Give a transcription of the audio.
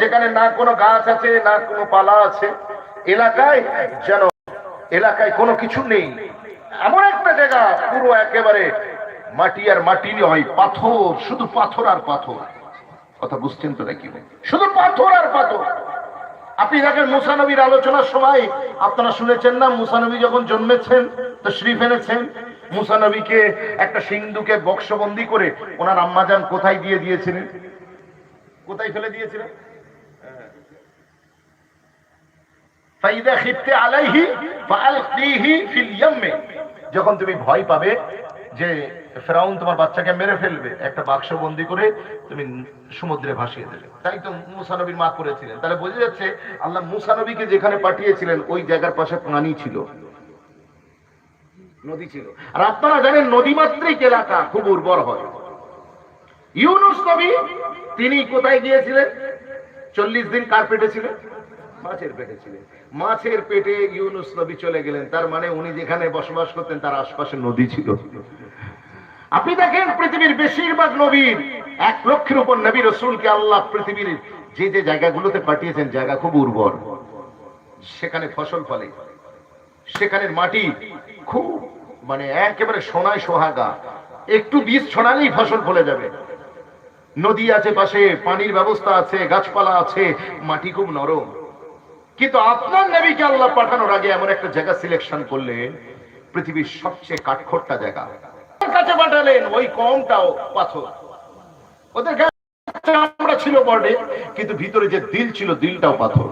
যেখানে না কোনো গাছ আছে, না কোনো পালা আছে, এলাকায় যেন, এলাকায় কোনো কিছু নেই। এমন একটা জায়গা, পুরো একেবারে মাটি আর মাটি নয়, পাথর, শুধু পাথর আর পাথর। কথা বুঝছেন তো নাকি? শুধু পাথর আর পাথর। আপনি দেখেন মুসানবীর আলোচনার সময়, আপনারা শুনেছেন না মুসানবী যখন জন্মেছেন তো শরীফ এনেছেন মুসানবীকে একটা সিন্ধুকে বক্সবন্দি করে ওনার আম্মাজান কোথায় দিয়ে দিয়েছিলেন? কোথায় ফেলে দিয়েছিলেন? ফাইদা খিফতে আলাইহি ফালকিহি ফিল ইয়ামে যখন তুমি ভয় পাবে যে ফেরাউন তোমার বাচ্চাকে মেরে ফেলবে, একটা বাক্স বন্দি করে তুমি সমুদ্রে ভাসিয়ে দেবে। তাই তো মুসা নবীর মা করেছিলেন। তাহলে বোঝা যাচ্ছে আল্লাহ মুসা নবীকে যেখানে পাঠিয়েছিলেন, ওই জায়গার পাশে পানি ছিল। নদী ছিল। আর আপনারা জানেন নদী মাত্রিক এলাকা খুব উর্বর হয়। ইউনুস নবী, তিনি কোথায় গিয়েছিলেন? চল্লিশ দিন কার পেটে ছিলেন? মাছের পেটে ছিলেন। মাছের পেটে ইউনুস নবী চলে গেলেন। তার মানে উনি যেখানে বসবাস করতেন, তার আশপাশে নদী ছিল। আপনি দেখেন পৃথিবীর বেশিরভাগ নবীর এক লক্ষের উপর নবী রসুলকে আল্লাহ পৃথিবীর যে যে জায়গাগুলোতে পাঠিয়েছেন, জায়গা খুব উর্বর। সেখানে ফসল ফলে। সেখানের মাটি খুব মানে একেবারে সোনায় সোহাগা। একটু বীজ ছড়ালেই ফসল ফলে যাবে। নদী আছে পাশে, পানির ব্যবস্থা আছে, গাছপালা আছে, মাটি খুব নরম। কিন্তু আপনার নবীকে আল্লাহ পাঠানোর আগে এমন একটা জায়গা সিলেকশন করলেন, পৃথিবীর সবচেয়ে কাঠখোট্টা জায়গা। কাছে পাঠালেন ওই কমটাও পাথর। ওদের ছিল বটে, কিন্তু ভিতরে যে দিল ছিল, দিলটাও পাথর।